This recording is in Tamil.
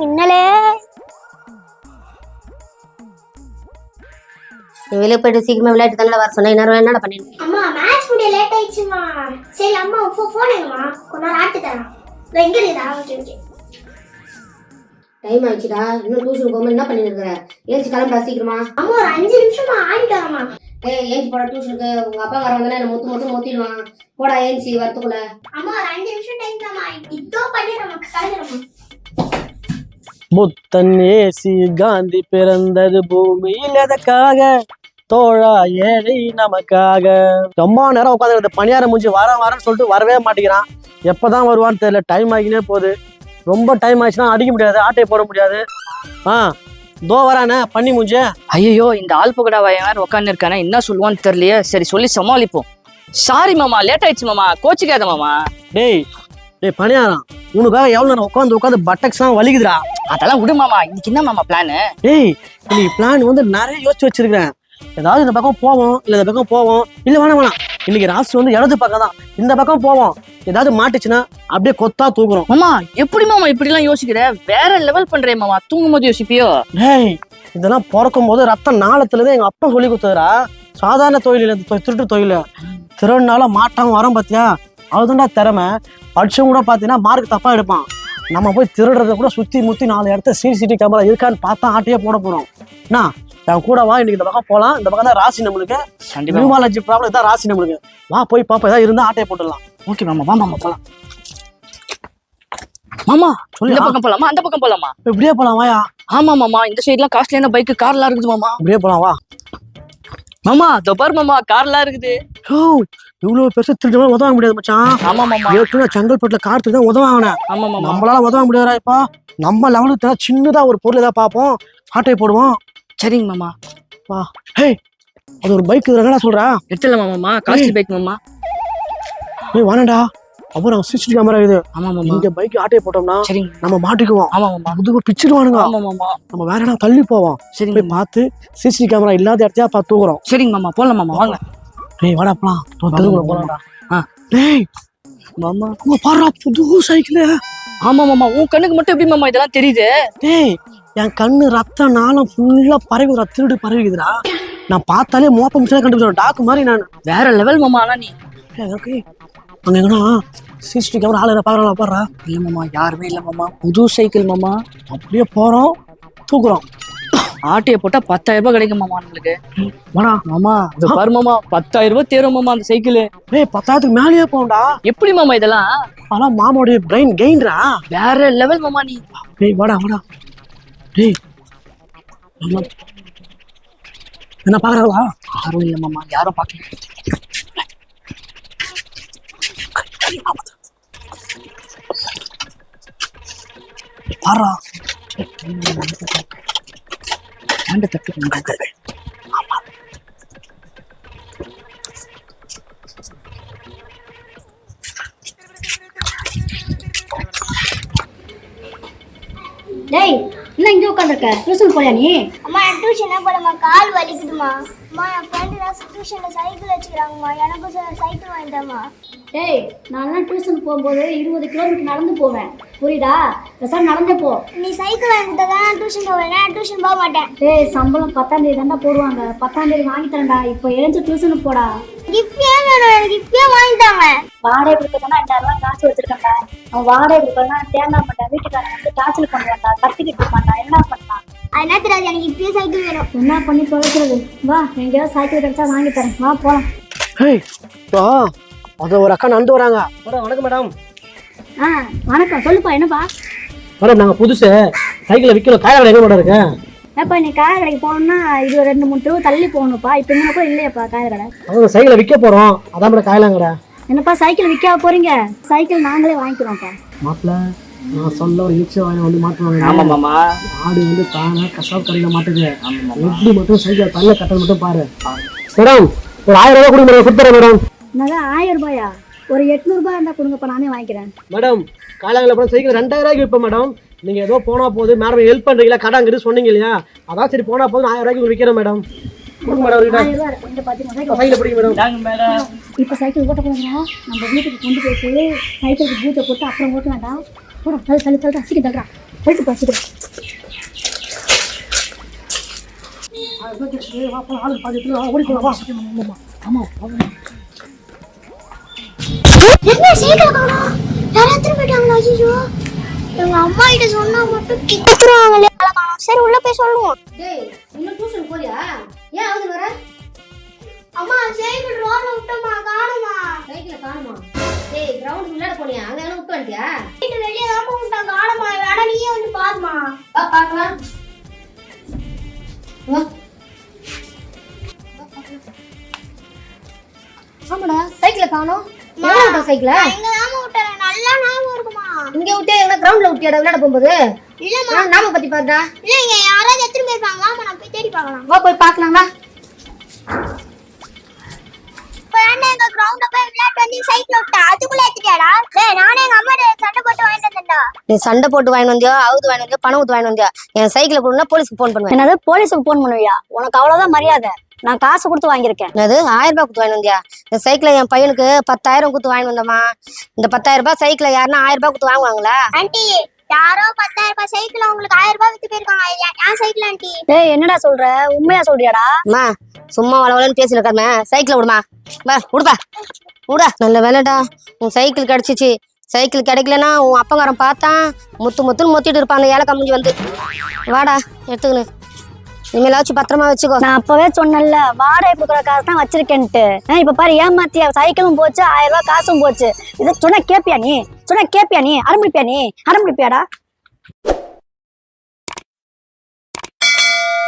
மின்னலே. வெளியே போயிட்டு சீக்கிரமா விளையாட்டு தானே வர சொன்னேன் இன்னும் என்னடா பண்ணிட்டு அம்மா மேட்ச் முடிய லேட் ஆயிடுச்சுமா. சரி அம்மா ஃபோன் எங்கம்மா கொஞ்ச நேரம் ஆட்டு தரேன். எங்க ஓகே ஓகே டைம் ஆயிடுச்சுடா. இன்னும் டியூஷன் போகாம என்ன பண்ணிட்டு இருக்கிற ஏஞ்சி கிளம்புடா சீக்கிரமா. அம்மா ஒரு அஞ்சு நிமிஷமா ஆடிட்டு ஏய் ஏஞ்சி போடா டியூஷனுக்கு உங்க அப்பா வர வந்தானே என்ன மொத்து மொத்து மொத்திடுவான். போடா ஏஞ்சி வரத்துக்குள்ள. அம்மா ஒரு அஞ்சு நிமிஷம் டைம் தாம்மா. இதோ பண்ணிடுறேம்மா கலைஞரம்மா புத்தன் ஏசி காந்தி பிறந்தது பூமியில் எதற்காக? தோழா ஏழை நமக்காக. ரொம்ப நேரம் உட்காந்து பணியார முடிஞ்சு வர வரேன்னு சொல்லிட்டு வரவே மாட்டேங்கிறான். எப்பதான் வருவான்னு தெரியல டைம் ஆகினே போகுது. ரொம்ப டைம் ஆச்சுன்னா அடிக்க முடியாது ஆட்டையை போட முடியாது. ஆ தோ வரானே பண்ணி முடிஞ்சு ஐயோ இந்த ஆள் வாயன் வேற உட்காந்து இருக்கானே என்ன சொல்லுவான்னு தெரியலையே. சரி சொல்லி சமாளிப்போம். சாரி மாமா லேட் ஆயிடுச்சு மாமா கோச்சிக்காத மாமா. டேய் டேய் பணியாரம். உனக்காக எவ்வளோ நேரம் உட்காந்து உட்காந்து பட்டக்ஸ்லாம் வலிக்குதுடா. அதெல்லாம் விடு மாமா. இன்னைக்கு என்ன மாமா பிளானு டேய் இன்னைக்கு பிளான் வந்து நிறைய யோசிச்சு வச்சிருக்கிறேன். ஏதாவது இந்த பக்கம் போவோம் இல்ல இந்த பக்கம் போவோம் இல்ல வேணாம் வேணாம். இன்னைக்கு ராசி வந்து இடது பக்கம் தான் இந்த பக்கம் போவோம். ஏதாவது மாட்டுச்சுன்னா அப்படியே கொத்தா தூக்குறோம். மாமா எப்படி மாமா இப்படி எல்லாம் யோசிக்கிற? வேற லெவல் பண்றேன் மாமா. தூங்கும் போது யோசிப்பியோ? டேய் இதெல்லாம் பிறக்கும் போது ரத்தம் நாளத்துல இருந்து எங்க அப்பா சொல்லி கொடுத்ததுடா. சாதாரண தொழில் திருட்டு தொழில். திருநாள மாட்டாம வரோம் பாத்தியா? அதுதான்டா திறமை. படிச்சவங்க கூட பாத்தீங்கன்னா மார்க் தப்பா எடுப்பான். நம்ம போய் திருடுறத கூட சுத்தி முத்தி நாலு இடத்த சிசிடிவி கேமரா இருக்கான்னு பார்த்தா ஆட்டையே போட போறோம். என்ன என் கூட வா இன்னைக்கு இந்த பக்கம் போலாம். இந்த பக்கம் தான் ராசி நம்மளுக்கு. நியூமாலஜி ப்ராப்ளம் இதான் ராசி நம்மளுக்கு. வா போய் பாப்பா ஏதாவது இருந்தா ஆட்டையை போட்டுடலாம். ஓகே மாமா. வா மாமா போலாம். மாமா சொல்லு, இந்த. பக்கம் போலாமா? அந்த பக்கம் போலாமா? இப்படியே போலாம் வாயா. ஆமா மாமா. இந்த சைடுலாம் காஸ்ட்லியான பைக் கார்லாம் இருக்குது மாமா. இப்படியே போலாம் வா. மாமா இதோ பாரு மாமா கார்லாம் இருக்குது. ஓ இவ்வளவு பெருசு திருட்டு உதவ முடியாது மச்சான். ஏற்கனவே செங்கல்பட்டுல கார் ஆமா மாமா நம்மளால உதவ முடியாதா இப்ப. நம்ம லெவலுக்கு தான் சின்னதா ஒரு பொருள் ஏதாவது பார்ப்போம். ஆட்டை போடுவோம். சரிங்க மாமா. ஹே அது ஒரு பைக் என்னடா சொல்றா? எடுத்துடலாமா மாமா? காஸ்ட்லி பைக் மாமா. ஏய் வாணடா அப்புறம் சிசிடிவி கேமரா இது. ஆமா மாமா இங்க பைக் ஆட்டையை போட்டோம்னா சரிங்க. நம்ம மாட்டிக்குவோம். ஆமா மாமா முதுகு பிச்சிடுவானுங்க ஆமா மாமா நம்ம வேற என்ன தள்ளி போவோம். சரிங்க போய் பார்த்து சிசிடிவி கேமரா இல்லாத இடத்தையா பார்த்து தூக்குறோம் சரிங்க மாமா. போலாம் மாமா. வாங்க. டேய் வாடா போலாம். தெருவுல போலாம்டா. ஆ. டேய் மாமா. அங்க பாருடா புது சைக்கிள் ஆமா மாமா. உன் கண்ணுக்கு மட்டும் எப்படி மாமா இதெல்லாம் தெரியுது? டேய் என் கண்ணு ரத்த நாளம் ஃபுல்லா பரவிதுடா திருடு பரவிக்குதுடா. நான் பார்த்தாலே மோப்ப மிச்சம் கண்டுபிடிச்சேன் டாக்கு மாதிரி நான். வேற லெவல் மாமா ஆனா நீ. ஓகே அங்க எங்கன்னா சிசிடிவி கேமரா ஆளு பாக்குறா பாடுறா. இல்ல மாமா யாருமே இல்ல மாமா. புது சைக்கிள் மாமா. அப்படியே போறோம். தூக்குறோம். ஆட்டைய போட்டா பத்தாயிரம் ரூபாய் கிடைக்கும் மாமா நம்மளுக்கு. வாடா மாமா இது பாரு மாமா பத்தாயிரம் ரூபாய் தேரும் மாமா அந்த சைக்கிள் டேய் பத்தாயிரத்துக்கு மேலேயே போகும்டா. எப்படி மாமா இதெல்லாம்? ஆனா மாமாவுடைய பிரெயின் கெயின்டா வேற லெவல் மாமா நீ. டேய் வாடா வாடா. டேய். என்ன பாக்குறாங்களா யாரும் இல்ல மாமா யாரும் பாக்கல. பாடுறா. இரண்டு தட்டு டேய் என்ன இங்கே உட்காந்துருக்க டியூஷன் போறியா நீ? அம்மா என் டியூஷன் என்ன பண்ணம்மா கால் வலிக்குதுமா அம்மா என் ஃப்ரெண்டு தான் டியூஷனில் சைக்கிள் வச்சுக்கிறாங்கம்மா. எனக்கும் சைக்கிள் வாங்கிட்டேம்மா டேய் நான்லாம் டியூஷன் போகும்போது இருபது கிலோமீட்டர் நடந்து போவேன். புரியுதா? பேசாம நடந்தே போ. நீ சைக்கிள் வாங்கிட்டு தான் டியூஷன் போவேன். நான் டியூஷன் போக மாட்டேன். டேய் சம்பளம் பத்தாம் தேதி தாண்டா போடுவாங்க. பத்தாம் தேதி வாங்கி தரேன்டா. இப்போ எழுந்து டியூஷனுக்கு போடா. இப்பயே வேணும் எனக்கு இப்பயே வாங்கிட்டாங்க வாடகை கொடுக்கறதுனா ரெண்டாயிரம் ரூபாய் காசு வச்சிருக்கேன்டா. அவன் வாடகை கொடுக்கறதுனா தேங்காய் மாட்டான் வீட்டுக்காரன் வந்து டார்ச்சல் பண்ணுவான்டா கத்திக்கிட்டு இருப்பான்டா என்ன பண்ணலாம் அது என்ன தெரியாது எனக்கு இப்பயே சைக்கிள் வேணும். என்ன பண்ணி தொலைக்கிறது வா எங்கேயாவது சைக்கிள் கிடைச்சா வாங்கி தரேன். வா போலாம். ஹேய் அது ஒரு அக்கா நடந்து வராங்க. மேடம் வணக்கம் மேடம். ஆ வணக்கம். சொல்லுப்பா என்னப்பா? மேடம் நாங்கள் புதுசு. சைக்கிளை விற்கிறோம் காயல் எங்கே மேடம் இருக்கு? ஏப்பா நீ காய கடைக்கு போகணும்னா இது ஒரு ரெண்டு மூணு தெருவு தள்ளி போகணும்ப்பா. இப்போ இங்கே கூட இல்லையாப்பா காய கடை. அவங்க சைக்கிளை விற்க போகிறோம் அதான் மேடம் காயலாங்கடா என்னப்பா சைக்கிள் விற்க போறீங்க? சைக்கிள் நாங்களே வாங்கிக்கிறோம்ப்பா. மாப்பிள்ள நான் சொல்ல ஒரு ஈச்சை வாங்கி வந்து மாட்டுவாங்க ஆமா மாமா. ஆடு வந்து தானே கசாப் கடையில் மாட்டுது. எப்படி மட்டும் சைக்கிள் தள்ள கட்டல் மட்டும் பாரு. மேடம் ஒரு ஆயிரம் ரூபாய் கொடுங்க மேடம் கொடுத்துறேன் மேடம். என்னது ஆயிரம் ரூபாயா? ஒரு எட்நூறுபா இருந்தால் கொடுங்கப்பா நானே வாங்கிக்கிறேன். மேடம் காலாங்கில் போன சைக்கிள் ரெண்டாயிரம் ரூபாய்க்கு விற்பேன் மேடம் நீங்கள் ஏதோ போனால் போது மேடம் ஹெல்ப் பண்ணுறீங்களா கடாங்கிறது சொன்னீங்க இல்லையா? அதான் சரி போனால் போதும் ஆயிரம் ரூபாய்க்கு விற்கிறேன் மேடம் கொடுங்க மேடம் சைக்கிள் பிடிங்க மேடம் இப்போ சைக்கிள் ஓட்ட போகிறா நம்ம வீட்டுக்கு கொண்டு போயிட்டு சைக்கிளுக்கு பூஜை போட்டு அப்புறம் ஓட்ட வேண்டாம். போடா தள்ளு தள்ளு தள்ளு சீக்கிரம் தள்ளுறா போயிட்டு பா சீக்கிரம். என்ன சைக்கிள் காணோம் யாராவது போயிட்டாங்களா அஜிஜோ எங்க அம்மா கிட்ட சொன்னா மட்டும் கிட்டுருவாங்களே காணோம் சரி உள்ள போய் சொல்லுவோம். டேய் இன்னும் டியூஷன் போறியா? ஏன் ஆகுது வர? அம்மா சைக்கிள் ரோட்ல விட்டோமா காணுமா? சைக்கிள காணுமா? டேய் கிரவுண்ட் விளையாட போனியா? அங்க எல்லாம் விட்டு வந்துட்டியா? வீட்டு வெளியே தான் விட்டா காணுமா? வேணா நீயே வந்து பாருமா. வா பார்க்கலாம். வா ஆமாடா சைக்கிள காணோம். விட்ட சைக்கிள? இங்க தான் விட்டேன் நல்லா ஞாபகம் இருக்குமா? இங்க விட்டு எங்க கிரவுண்ட்ல விட்டியாடா விளையாட போகும்போது? இல்லம்மா. ஆ, நாம பத்தி பாருடா. இல்ல இங்க யாராவது எடுத்துட்டு போயிருப்பாங்க வாமா நான் போய் தேடி பார்க்கலாம். வா போய் பார்க்கலாம்டா இப்ப ஏன்டா எங்க கிரவுண்ட போய் விளையாட்டு வந்து சைக்கிள் விட்டா? அதுக்குள்ள ஏத்திட்டியாடா டேய் நானே எங்க அம்மா சண்டை போட்டு வாங்கிட்டு வந்தேன்டா. நீ சண்டை போட்டு வாங்கி வந்தியோ அவுது வாங்கி வந்தியோ பணம் ஊத்து வாங்கி வந்தியோ என் சைக்கிளை கொடுனா போலீஸ்க்கு ஃபோன் பண்ணுவேன். என்னது போலீஸுக்கு ஃபோன் பண்ணுவியா? உனக்கு அவ்வளவுதான் மரியாதை. நான் காசு கொடுத்து வாங்கியிருக்கேன். என்னது? ஆயிரம் ரூபாய் கொடுத்து வாங்கி வந்தியா? இந்த சைக்கிளை என் பையனுக்கு பத்தாயிரம் கொடுத்து வாங்கி வந்தோமா இந்த பத்தாயிரம் ரூபாய் சைக்கிளை யாருன்னா ஆயிரம் ரூபாய் கொடுத்து வாங்குவாங்களா? ஆண்டி யாரோ பத்தாயிரம் ரூபாய் சைக்கிள் உங்களுக்கு ஆயிரம் ரூபாய் வித்து போயிருக்காங்க. ஏன் சைக்கிள் ஆண்டி? டேய் என்னடா சொல்ற? உண்மையா சொல்றியாடா? அம்மா சும்மா வளவலன்னு பேசி இருக்காம சைக்கிளை விடுமா. வா விடுப்பா விடா நல்ல வேலைடா. உன் சைக்கிள் கிடைச்சிச்சு. சைக்கிள் கிடைக்கலனா உன் அப்பங்காரன் பார்த்தான். முத்து முத்துன்னு முத்திட்டு இருப்பான். அந்த ஏழை கம்பிஞ்சு வந்து. வாடா எடுத்துக்கணு இனிமேலாச்சும் பத்திரமா வச்சுக்கோ. நான் அப்பவே சொன்னேன்ல வாடகை கொடுக்குற காசு தான் வச்சிருக்கேன்ட்டு இப்ப பாரு ஏமாத்தியா? சைக்கிளும் போச்சு ஆயிரம் ரூபாய் காசும் போச்சு. இதை சொன்ன கேப்பியா நீ? சொன்ன கேப்பியா நீ? அடம்பிடிப்பியா நீ? அடம்பிடிப்பியாடா